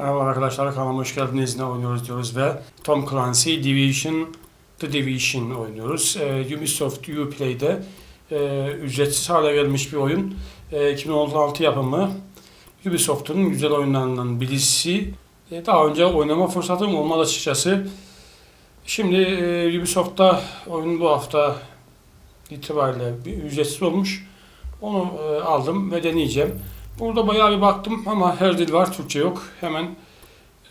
Merhaba arkadaşlar kanalıma hoş geldiniz. Ne oynuyoruz diyoruz ve Tom Clancy Division The Division oynuyoruz. Ee, Ubisoft Uplay'de e, ücretsiz hale gelmiş bir oyun. E, 2016 yapımı Ubisoft'un güzel oyunlarından birisi. E, daha önce oynama fırsatım olmadı açıkçası. Şimdi e, Ubisoft'ta oyun bu hafta itibariyle bir ücretsiz olmuş. Onu e, aldım ve deneyeceğim. Burada bayağı bir baktım ama her dil var, Türkçe yok. Hemen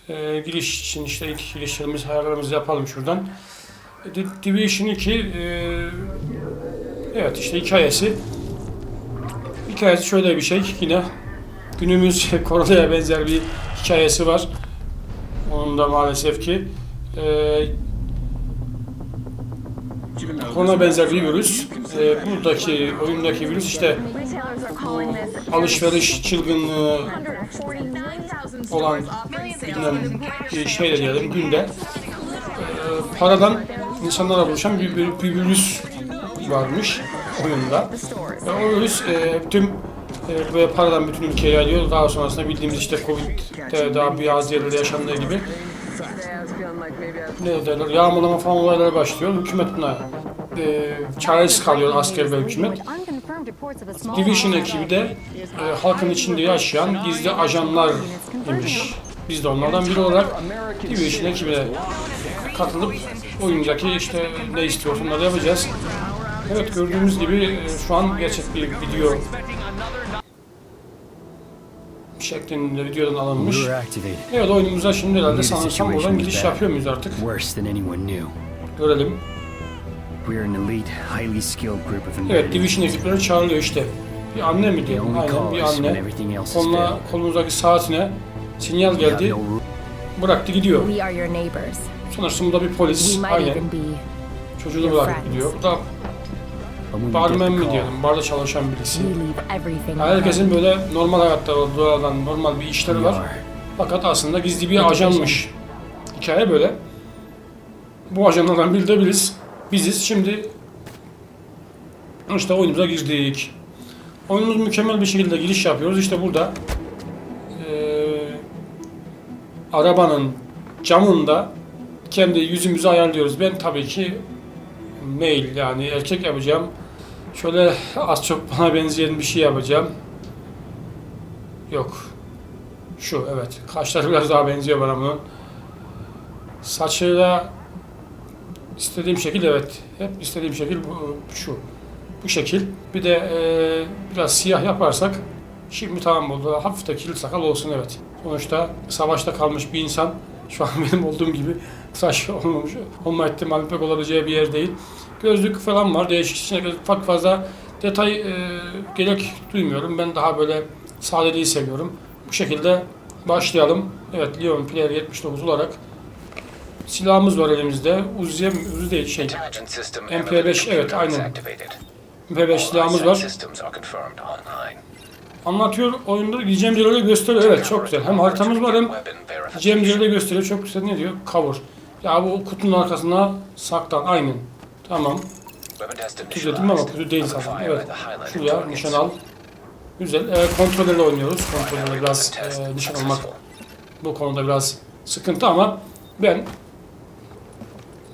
e, giriş için işte ilk girişlerimiz, ayarlarımızı yapalım şuradan. E, Di- Division 2, e, evet işte hikayesi. Hikayesi şöyle bir şey, yine günümüz Korona'ya benzer bir hikayesi var. Onun da maalesef ki e, korona benzer bir virüs. E, buradaki oyundaki virüs işte alışveriş çılgınlığı olan bilinen bir şey de diyelim günde e, paradan insanlara oluşan bir, bir, bir virüs varmış oyunda. Ve o virüs e, tüm e, ve paradan bütün ülkeye yayılıyor. Daha sonrasında bildiğimiz işte Covid'de daha bazı yerlerde yaşandığı gibi ne derler yağmalama falan olayları başlıyor. Hükümet buna e, çaresiz kalıyor asker ve hükümet. Division ekibi de e, halkın içinde yaşayan gizli ajanlar imiş. Biz de onlardan biri olarak Division ekibine katılıp oyundaki işte ne istiyorsa onları yapacağız. Evet gördüğümüz gibi e, şu an gerçek bir video şeklinde videodan alınmış. Evet oyunumuza şimdi herhalde sanırsam buradan giriş yapıyor muyuz artık? Görelim. We are an elite, highly skilled group of Evet Division ekipleri çağırıyor işte. Bir anne mi diyelim? Aynen bir anne. everything else is Koluna, failed. kolumuzdaki saatine sinyal We have geldi. Bıraktı gidiyor. We are your neighbors. Sanırsam bu da bir We polis. Aynen. Çocuğunu your bırakıp gidiyor. Bu da barmen mi diyelim? Barda çalışan birisi. Herkesin böyle normal hayatta olduğu olan normal bir işleri we var. Fakat aslında gizli bir ajanmış. Hikaye böyle. Bu ajanlardan biri de biriz. Biziz. Şimdi işte oyunumuza girdik. Oyunumuz mükemmel bir şekilde giriş yapıyoruz. İşte burada eee, arabanın camında kendi yüzümüzü ayarlıyoruz. Ben tabii ki mail yani erkek yapacağım. Şöyle az çok bana benzeyen bir şey yapacağım. Yok. Şu evet. Kaşları biraz daha benziyor bana bunun. Saçı da istediğim şekil evet. Hep istediğim şekil bu, şu. Bu şekil. Bir de eee, biraz siyah yaparsak şimdi tamam oldu. Hafif de kirli sakal olsun evet. Sonuçta savaşta kalmış bir insan şu an benim olduğum gibi tıraş olmamış, olma ihtimali pek olabileceği bir yer değil. Gözlük falan var. Değişik içine çok fazla detay eee, gerek duymuyorum. Ben daha böyle sadeliği seviyorum. Bu şekilde başlayalım. Evet Leon Player 79 olarak silahımız var elimizde. Uzi'ye Uzi değil şey. Intelligence system MP5 evet aynen. activated. MP5 silahımız var. Anlatıyor oyunda gideceğim yerleri gösteriyor. Evet çok güzel. Hem haritamız var hem Weapon gideceğim verification. yerleri gösteriyor. Çok güzel ne diyor? Cover. Ya bu kutunun arkasına saklan. Aynen. Tamam. Dedim ama kutu değil zaten. Evet. Şuraya nişan al. Güzel. E, kontrollerle oynuyoruz. Kontrollerle biraz e, nişan almak bu konuda biraz sıkıntı ama ben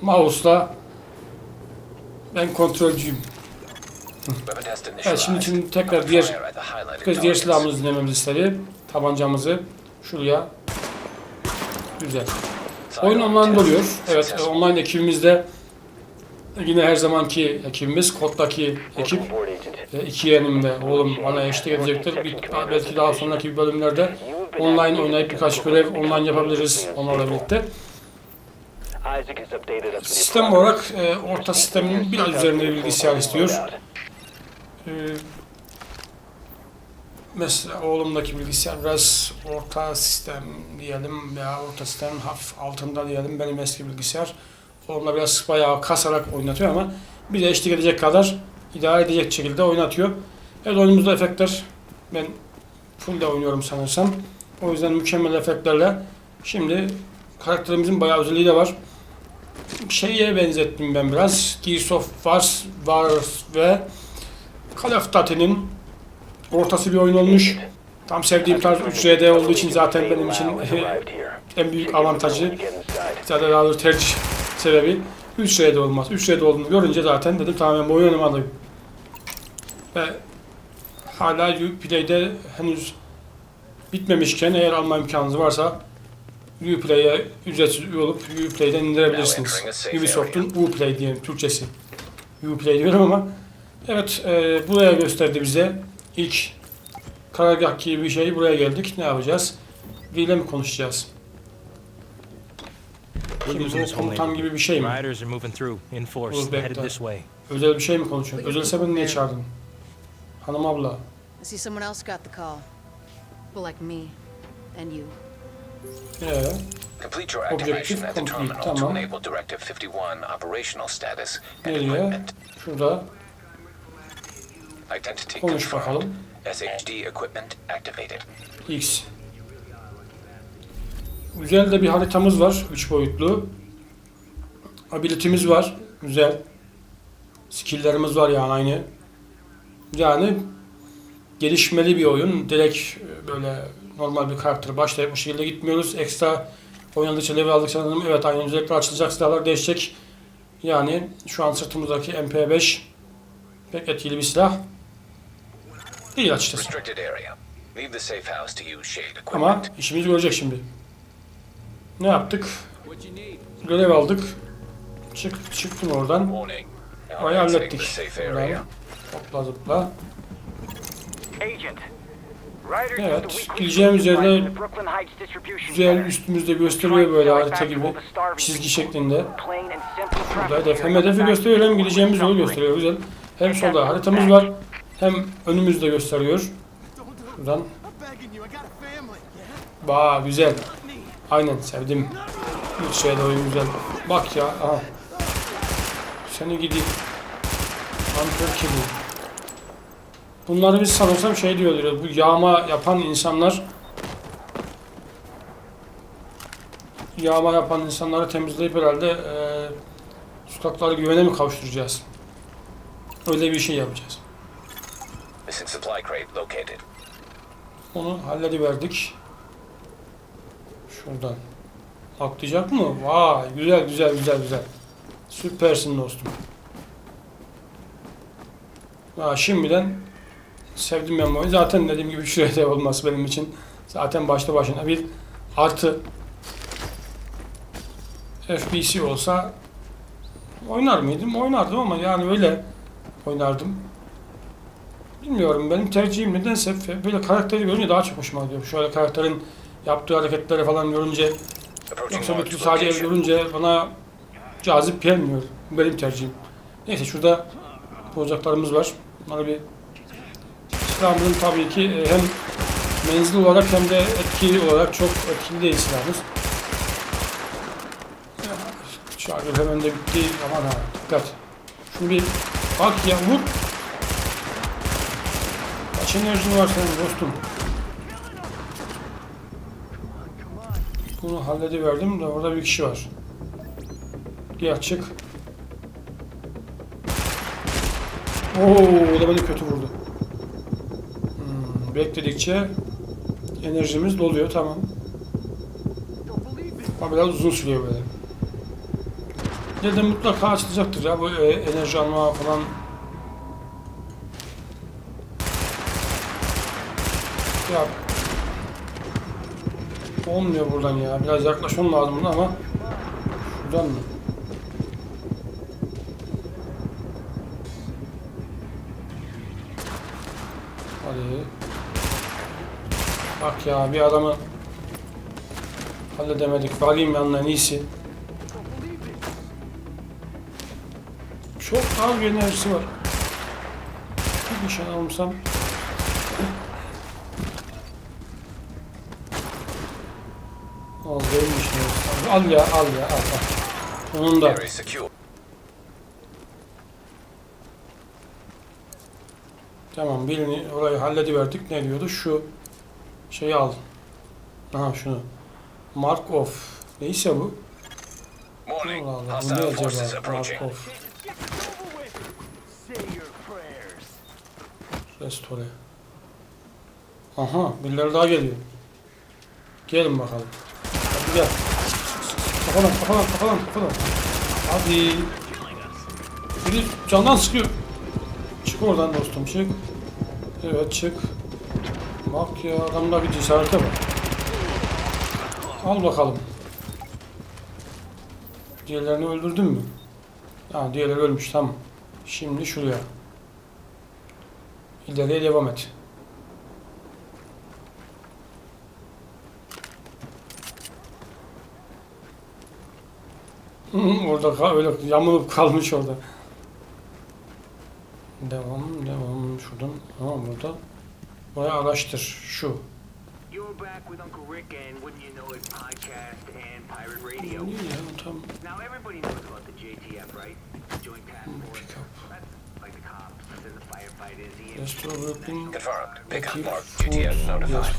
mouse'la ben kontrolcüyüm. Evet şimdi, şimdi tekrar diğer Kız diğer silahımızı dinlememizi istedi. Tabancamızı şuraya. Güzel. Oyun online test oluyor. Evet, online ekibimizde yine her zamanki ekibimiz, koddaki ekip. E, iki yeğenim de oğlum bana eşlik edecektir. Bir, belki daha sonraki bölümlerde online oynayıp birkaç görev online yapabiliriz onlarla birlikte. Sistem olarak e, orta sistemin biraz üzerinde bilgisayar istiyor. E, mesela oğlumdaki bilgisayar biraz orta sistem diyelim veya orta sistemin hafif altında diyelim benim eski bilgisayar. Oğlumla biraz bayağı kasarak oynatıyor ama bize eşlik edecek kadar idare edecek şekilde oynatıyor. Evet oyunumuzda efektler ben full de oynuyorum sanırsam. O yüzden mükemmel efektlerle şimdi karakterimizin bayağı özelliği de var. Şeye benzettim ben biraz. Gears of War, War ve Call of Duty'nin ortası bir oyun olmuş. Tam sevdiğim tarz 3RD olduğu için zaten benim için en büyük avantajı zaten daha doğrusu tercih sebebi 3RD olmaz. 3RD olduğunu görünce zaten dedim tamam ben bu oyunu oynamalıyım. Ve hala Uplay'de henüz bitmemişken eğer alma imkanınız varsa Uplay'e ücretsiz üye olup Uplay'den indirebilirsiniz. Ubisoft'un Uplay diyelim Türkçesi. Uplay diyorum ama evet e, buraya gösterdi bize ilk karargah gibi bir şey buraya geldik. Ne yapacağız? V ile mi konuşacağız? Şimdi bu komutan gibi bir şey mi? Uzbek'te. Özel bir şey mi konuşuyorsun? Özelse beni niye çağırdın? Hanım abla. I see someone else got the call. People like me and you. Ee, Complete your activation at the complete, terminal to tamam. enable Directive 51 operational status and nereye? equipment. Şurada. Identity Konuş confirmed. bakalım. SHD equipment activated. X. Güzel de bir haritamız var. 3 boyutlu. Ability'miz var. Güzel. Skill'lerimiz var yani aynı. Yani gelişmeli bir oyun. Direkt e, böyle normal bir karakter başlayıp bu şekilde gitmiyoruz. Ekstra oynadıkça level aldıkça sanırım evet aynı özellikler açılacak, silahlar değişecek. Yani şu an sırtımızdaki MP5 pek etkili bir silah değil açıkçası. Ama işimizi görecek şimdi. Ne yaptık? Görev aldık. Çık, çıktım oradan. Orayı hallettik. area. hopla zıpla. Agent. Evet, Heights Distribution Güzel üstümüzde gösteriyor böyle harita gibi. Çizgi şeklinde. Burada hedef hem hedefi gösteriyor hem gideceğimiz yolu gösteriyor. Güzel. Hem solda haritamız var. Hem önümüzde gösteriyor. Buradan. Ba güzel. Aynen sevdim. Üç şeyde oyun güzel. Bak ya. Aha. Seni gidi. Ankör kedi. Bunları biz sanırsam şey diyorlar. Bu yağma yapan insanlar yağma yapan insanları temizleyip herhalde eee sokakları güvene mi kavuşturacağız? Öyle bir şey yapacağız. Onu hallediverdik. Şuradan. Atlayacak mı? Vay güzel güzel güzel güzel. Süpersin dostum. Ha, şimdiden sevdim ben bu oyunu. Zaten dediğim gibi şuraya da olması benim için zaten başta başına bir artı. FBC olsa oynar mıydım? Oynardım ama yani öyle oynardım. Bilmiyorum benim tercihim nedense böyle karakteri görünce daha çok hoşuma gidiyor. Şöyle karakterin yaptığı hareketleri falan görünce yoksa bir sadece görünce bana cazip gelmiyor. Benim tercihim. Neyse şurada ocaklarımız var. Bunları bir silahımızın tabii ki e, hem menzil olarak hem de etkili olarak çok etkili değil silahımız. Şarjör hemen de bitti. Aman ha dikkat. Şunu bir bak ya vur. Kaç enerjin var senin dostum? Bunu hallediverdim de orada bir kişi var. Gel çık. Oo, o da beni kötü vurdu. Bekledikçe enerjimiz doluyor tamam. Ama biraz uzun sürüyor böyle. Dedim mutlaka açılacaktır ya bu e, enerji alma falan Ya olmuyor buradan ya. Biraz yaklaşmam lazım buna ama şuradan mı? Hadi. Bak ya bir adamı halledemedik. Varayım yanına iyisi. Çok az bir enerjisi var. Bir nişan almışsam Al değilmiş ya. Al ya al ya al al. Onun da. Tamam birini orayı hallediverdik. Ne diyordu? Şu şeyi al. Aha şunu. Mark off. Neyse bu? Allah Allah. Bu ne acaba? approaching. Mark off. Restore. Aha birileri daha geliyor. Gelin bakalım. Hadi gel. Kafadan kafadan kafadan kafadan. Hadi. Biri candan sıkıyor. Çık oradan dostum çık. Evet çık. Bak ya adamda bir cesarete bak. Al bakalım. Diğerlerini öldürdün mü? Ha diğerleri ölmüş tamam. Şimdi şuraya. İleriye devam et. Orada öyle yamulup kalmış orada. Devam, devam şuradan. Ha burada. Buraya araştır. Şu. You're back with Uncle Rick and wouldn't you know it, podcast and pirate radio. Ya. Now everybody knows about the JTF, right? Joint Task Force. That's like the cops and the firefighters. The weapon. Confirmed. Pickup mark. Yes, notified.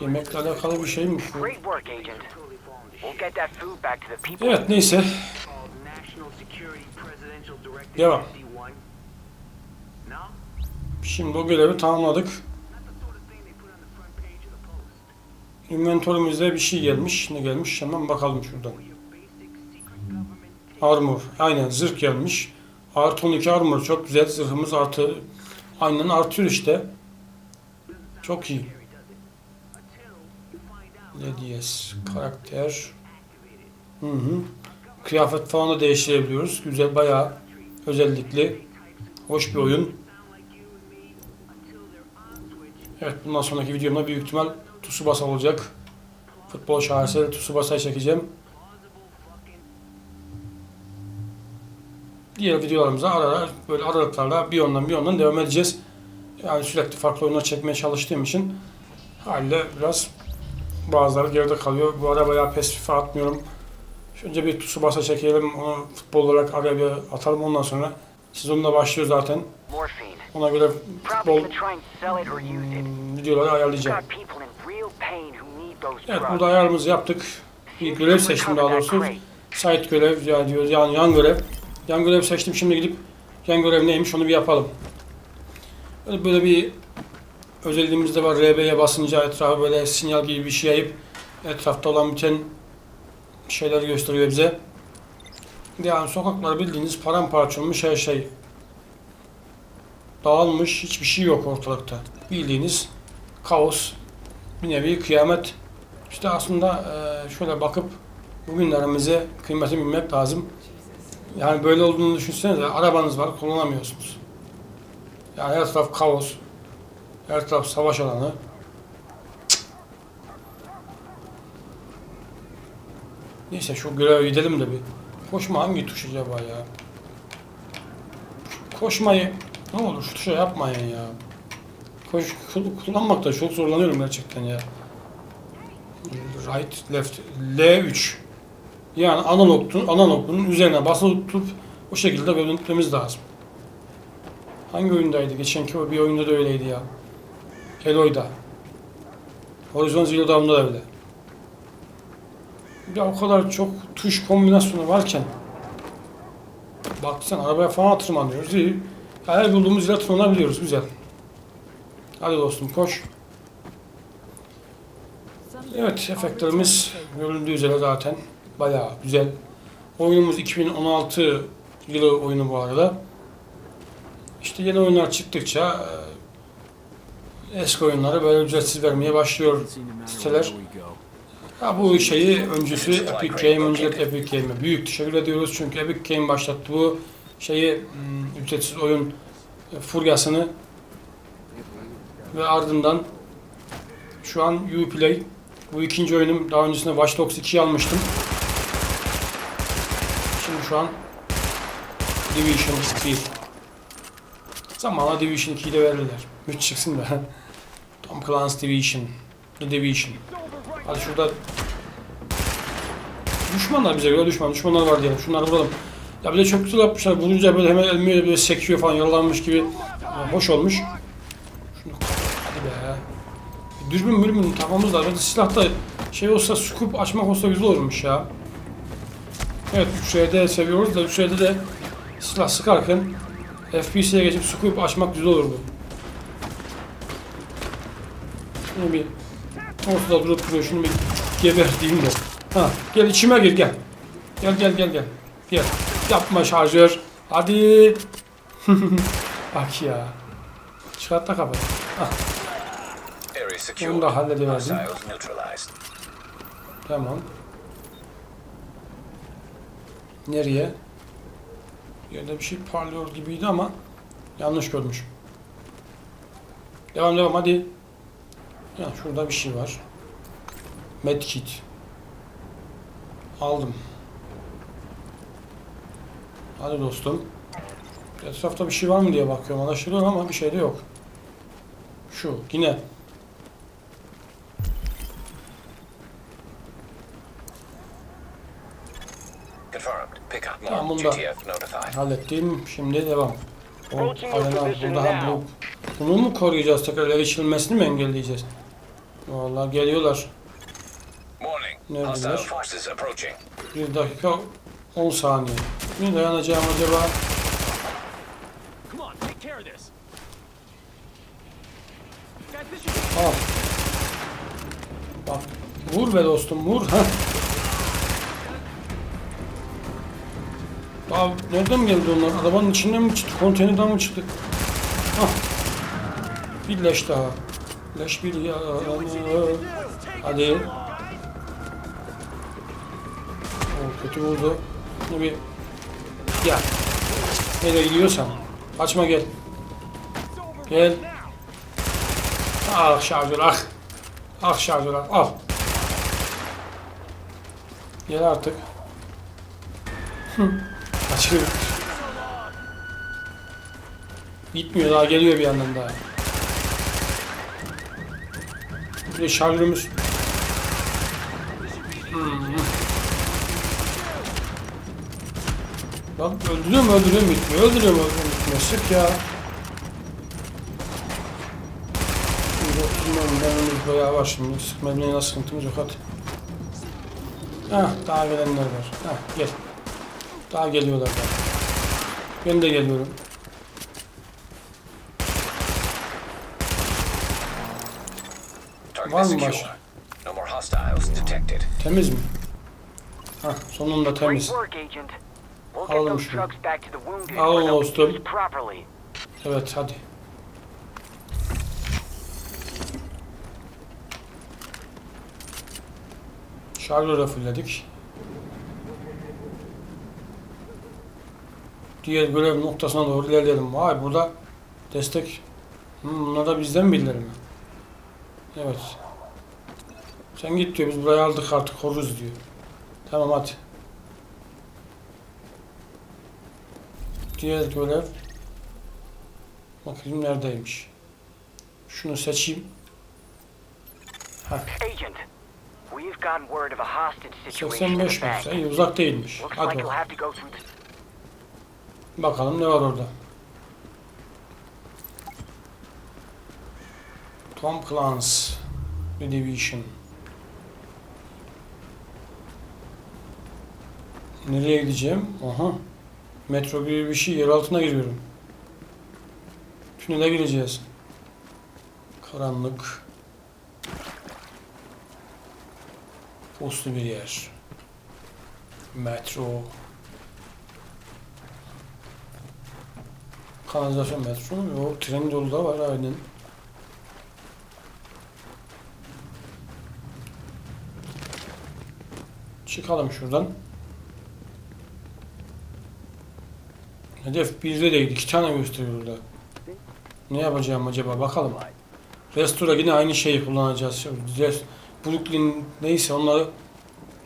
Yemekle alakalı bir şeymiş bu. Great work, Agent. We'll get that food back to the people. Evet neyse. Called National Security Presidential Directive Devam. 61. Şimdi o görevi tamamladık. Inventörümüzde bir şey gelmiş. Ne gelmiş? Hemen bakalım şuradan. Armor. Aynen zırh gelmiş. Artı 12 armor. Çok güzel. Zırhımız artı. Aynen artıyor işte. Çok iyi. LDS. Karakter. Hı hı. Kıyafet falan da değiştirebiliyoruz. Güzel bayağı özellikli. Hoş bir oyun. Evet bundan sonraki videomda büyük ihtimal Tsubasa olacak. Futbol şaheseri Tsubasa'yı çekeceğim. Diğer videolarımıza ara ara böyle aralıklarla bir yandan bir yandan devam edeceğiz. Yani sürekli farklı oyunlar çekmeye çalıştığım için haliyle biraz bazıları geride kalıyor. Bu ara bayağı pes FIFA atmıyorum. Önce bir Tsubasa çekelim, onu futbol olarak araya bir atalım ondan sonra sezonda başlıyor zaten. morphine. Ona göre futbol hmm, videoları ayarlayacağım. Evet burada ayarımızı yaptık. Bir görev seçtim daha doğrusu. Site görev ya diyor yani yan görev. Yan görev seçtim şimdi gidip yan görev neymiş onu bir yapalım. Böyle, böyle bir özelliğimiz de var. RB'ye basınca etrafa böyle sinyal gibi bir şey yayıp etrafta olan biten şeyler gösteriyor bize. Yani sokaklar bildiğiniz paramparça olmuş her şey. Dağılmış hiçbir şey yok ortalıkta. Bildiğiniz kaos, bir nevi kıyamet. İşte aslında eee, şöyle bakıp bugünlerimize kıymetini bilmek lazım. Yani böyle olduğunu düşünsenize arabanız var kullanamıyorsunuz. Yani her taraf kaos. Her taraf savaş alanı. Neyse şu göreve gidelim de bir. Koşma hangi tuş acaba ya? Koşmayı ne olur şu tuşa yapmayın ya. Koş, kul- kullanmakta çok zorlanıyorum gerçekten ya. Right, left, L3. Yani analogtun, analog'un üzerine basılı tutup o şekilde bölüntmemiz lazım. Hangi oyundaydı? Geçenki o bir oyunda da öyleydi ya. Eloy'da. Horizon Zero Dawn'da da öyle. Ya o kadar çok tuş kombinasyonu varken Baksana arabaya falan tırmanıyoruz. İyi. Her bulduğumuz yere tırmanabiliyoruz. Güzel. Hadi dostum koş. Evet efektlerimiz görüldüğü üzere zaten bayağı güzel. Oyunumuz 2016 yılı oyunu bu arada. İşte yeni oyunlar çıktıkça e, eski oyunları böyle ücretsiz vermeye başlıyor siteler. Ya bu şeyi öncüsü Epic Game, öncelikle Epic Game'e büyük teşekkür ediyoruz çünkü Epic Game başlattı bu şeyi hmm, ücretsiz oyun e, furyasını ve ardından şu an Uplay bu ikinci oyunum daha öncesinde Watch Dogs 2'yi almıştım. Şimdi şu an Division 2 Zamanla Division 2'yi de verirler. 3 çıksın da. Tom Clancy Division. The Division. Hadi şurada Düşmanlar bize göre düşman. Düşmanlar var diyelim. Şunları vuralım. Ya bir de çok güzel yapmışlar. Vurunca böyle hemen elmiyle böyle sekiyor falan yaralanmış gibi. Ya, hoş olmuş. Şunu hadi be. Dürbün mürbün takmamız lazım. Hadi silahta şey olsa scoop açmak olsa güzel olurmuş ya. Evet 3R'de seviyoruz da 3R'de de silah sıkarken FPS'ye geçip scoop açmak güzel olurdu. Şunu bir ortada durup duruyor. Şunu bir geberteyim de. Ha, gel içime gir gel. Gel gel gel gel. Gel. Yapma şarjör. Hadi. Bak ya. Çıkart da. Area secured. Onu da neutralized. Tamam. Nereye? Yerde bir şey parlıyor gibiydi ama yanlış görmüşüm. Devam devam hadi. Ya şurada bir şey var. Medkit. Aldım. Hadi dostum. Etrafta bir şey var mı diye bakıyorum. Anlaşılıyor ama bir şey de yok. Şu yine. Confirmed. Pick up more. Tamam, bunda. GTF notified. Hallettim. Şimdi devam. O arena burada ha bu. Bunu mu koruyacağız tekrar ele geçirilmesini mi engelleyeceğiz? Vallahi geliyorlar. Morning. Neredeler? Hostile forces approaching. Bir dakika 10 saniye. Ne dayanacağım acaba? Al. Bak. Vur be dostum vur. Abi nereden geldi onlar? Arabanın içinden mi çıktı? Konteynerden mi çıktı? Hah. Bir leş daha. Leş bir ya. Hadi. O kötü vurdu. Bunu bir gel. Nereye gidiyorsan. Açma gel. Gel. Ah şarjör ah. Ah şarjör ah. Al. Gel artık. Açıyor. Bitmiyor daha geliyor bir yandan daha. Bir de şarjörümüz. Hmm. Bak öldürüyor mu öldürüyor mu bitmiyor. Öldürüyor mu öldürüyor mu bitmiyor. Sık ya. Bilmiyorum ben bayağı var şimdi. Sıkmamaya nasıl sıkıntımız yok hadi. Hah daha gelenler var. Hah gel. Daha geliyorlar daha. Ben de geliyorum. Var mı başka? No more hostiles detected. Temiz mi? Hah sonunda Great temiz. Alalım şunu. dostum. Evet hadi. Şarjörü fullledik. Diğer görev noktasına doğru ilerleyelim. Vay burada destek. Hmm, bunlar da bizden birileri mi? Evet. Sen git diyor biz burayı aldık artık koruruz diyor. Tamam hadi. Diğer görev Bakayım neredeymiş. Şunu seçeyim. Agent, we've gotten word of a hostage situation in 85 the back. metre. İyi uzak değilmiş. Hadi bakalım. Bakalım ne var orada. Tom The Division. Nereye gideceğim? Aha. Metro gibi bir şey. Yer altına giriyorum. Tünele gireceğiz. Karanlık. Puslu bir yer. Metro. Kanalizasyon metro mu? Yok tren yolu da var aynen. Çıkalım şuradan. Hedef birde değil, iki tane gösteriyor burada. Ne yapacağım acaba bakalım. Restore yine aynı şeyi kullanacağız. Rest, Brooklyn neyse onları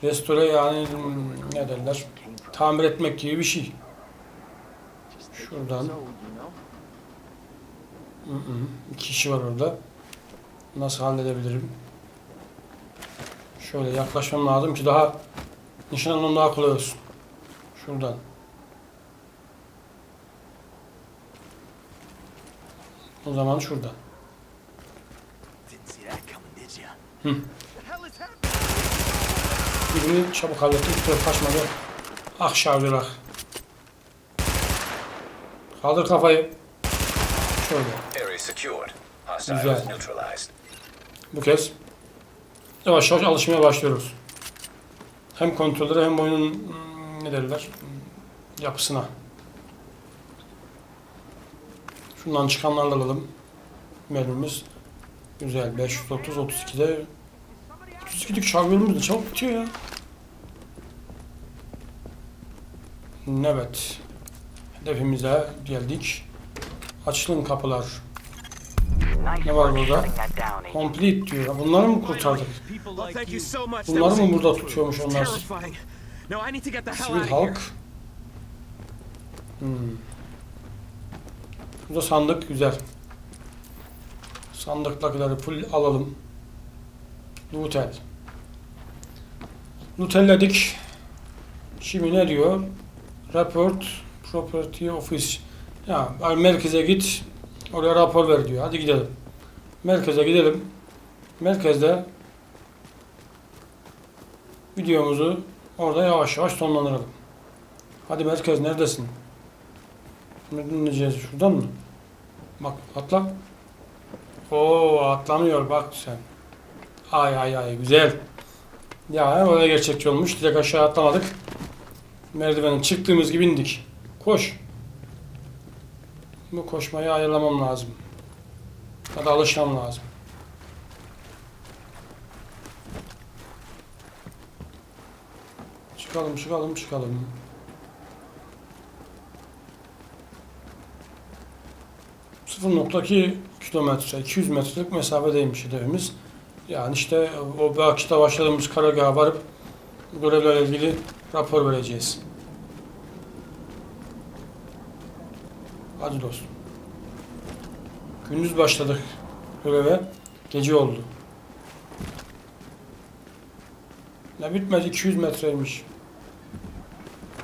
restore yani hmm, ne derler tamir etmek gibi bir şey. Şuradan. İki kişi var orada. Nasıl halledebilirim? Şöyle yaklaşmam lazım ki daha nişanlım daha kolay olsun. Şuradan. O zaman şuradan. Hı. Birini çabuk hallettim. Tutuyor kaçmadı. Ah şarjör ah. Kaldır kafayı. Şöyle. Güzel. bu kez yavaş yavaş alışmaya başlıyoruz. Hem kontrollere hem oyunun hmm, ne derler hmm, yapısına. Şundan çıkanlarla alalım. Mermimiz güzel. 530 32'de 32'lik şarjörümüz de çabuk bitiyor ya. Evet. Hedefimize geldik. Açılın kapılar. Ne var burada? Complete diyor. Bunları mı kurtardık? Bunları mı burada tutuyormuş onlar? Sivil halk. Hmm. Burada sandık güzel. Sandıktakileri full alalım. Lootel. Lootelledik. Şimdi ne diyor? Report Property Office. Ya merkeze git. Oraya rapor ver diyor. Hadi gidelim. Merkeze gidelim. Merkezde videomuzu orada yavaş yavaş sonlandıralım. Hadi merkez neredesin? Nereden ineceğiz? Şuradan mı? Bak atla. Oo atlamıyor bak sen. Ay ay ay güzel. Ya oraya gerçekçi olmuş. Direkt aşağı atlamadık. Merdivenden çıktığımız gibi indik. Koş. Bu koşmayı ayarlamam lazım. Ya da alışmam lazım. Çıkalım çıkalım çıkalım. ...0.2 kilometre, 200 metrelik mesafedeymiş hedefimiz. Yani işte o Bakış'ta başladığımız karargaha varıp görevlerle ilgili rapor vereceğiz. Hadi dostum. Gündüz başladık göreve. Gece oldu. Ne bitmez 200 metreymiş.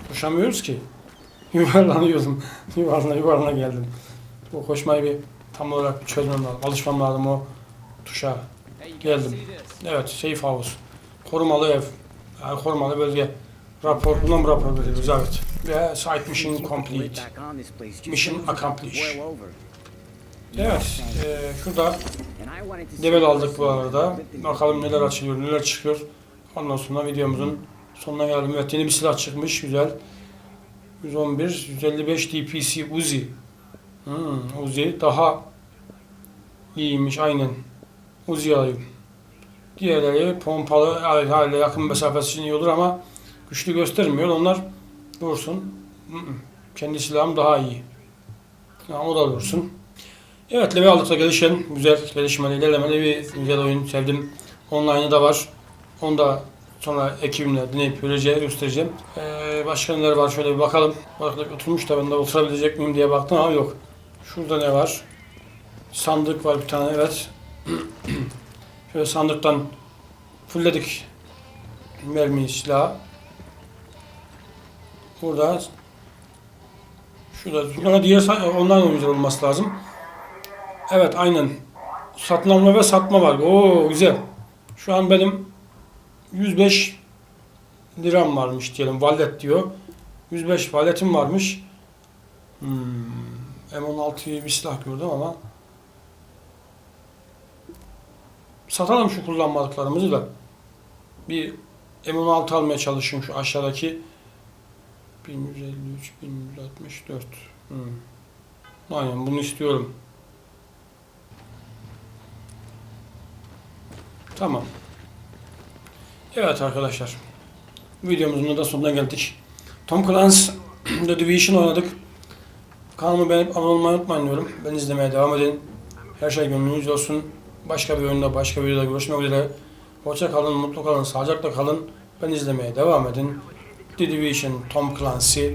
Koşamıyoruz ki. Yuvarlanıyordum. yuvarlana yuvarlana geldim. O koşmayı bir tam olarak bir çözmem lazım. Alışmam lazım o tuşa. Geldim. Evet, safe house. Korumalı ev. Yani korumalı bölge. Rapor, buna mı rapor veriyoruz? Evet. Ve site mission complete. Mission accomplished. Evet, e, şurada level aldık bu arada. Bakalım neler açılıyor, neler çıkıyor. Ondan sonra videomuzun sonuna geldim. Evet, yeni bir silah çıkmış, güzel. 111, 155 DPC Uzi. Hmm, Uzi daha iyiymiş, aynen. Uzi alayım. Diğerleri pompalı haliyle yakın mesafesi için iyi olur ama güçlü göstermiyor. Onlar dursun. Hmm, Kendi silahım daha iyi. Ya, o da dursun. Evet level aldıkça gelişen güzel gelişmeli ilerlemeli bir güzel oyun sevdim. Online'ı da var. Onu da sonra ekibimle dinleyip göreceğim, göstereceğim. Ee, başka neler var şöyle bir bakalım. Bak oturmuş da ben de oturabilecek miyim diye baktım ama yok. Şurada ne var? Sandık var bir tane evet. şöyle sandıktan fullledik mermi silahı. Burada şurada şurada diğer online oyuncular olması lazım. Evet aynen. Satın alma ve satma var. Oo güzel. Şu an benim 105 liram varmış diyelim. Wallet diyor. 105 walletim varmış. Hmm. M16'yı bir silah gördüm ama satalım şu kullanmadıklarımızı da. Bir M16 almaya çalışayım şu aşağıdaki 1153 1164 hmm. Aynen bunu istiyorum. Tamam. Evet arkadaşlar. Videomuzun da sonuna geldik. Tom Clancy The Division oynadık. Kanalımı beğenip abone olmayı unutmayın diyorum. Ben izlemeye devam edin. Her şey gönlünüzce olsun. Başka bir oyunda, başka bir videoda görüşmek üzere. Hoşça kalın, mutlu kalın, sağlıcakla kalın. Ben izlemeye devam edin. The Division Tom Clancy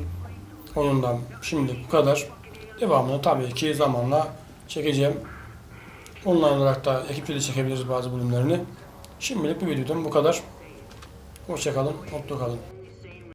oyundan şimdi bu kadar. Devamını tabii ki zamanla çekeceğim. Online olarak da ekiple de çekebiliriz bazı bölümlerini. Şimdilik bu videodan bu kadar. Hoşçakalın, mutlu kalın.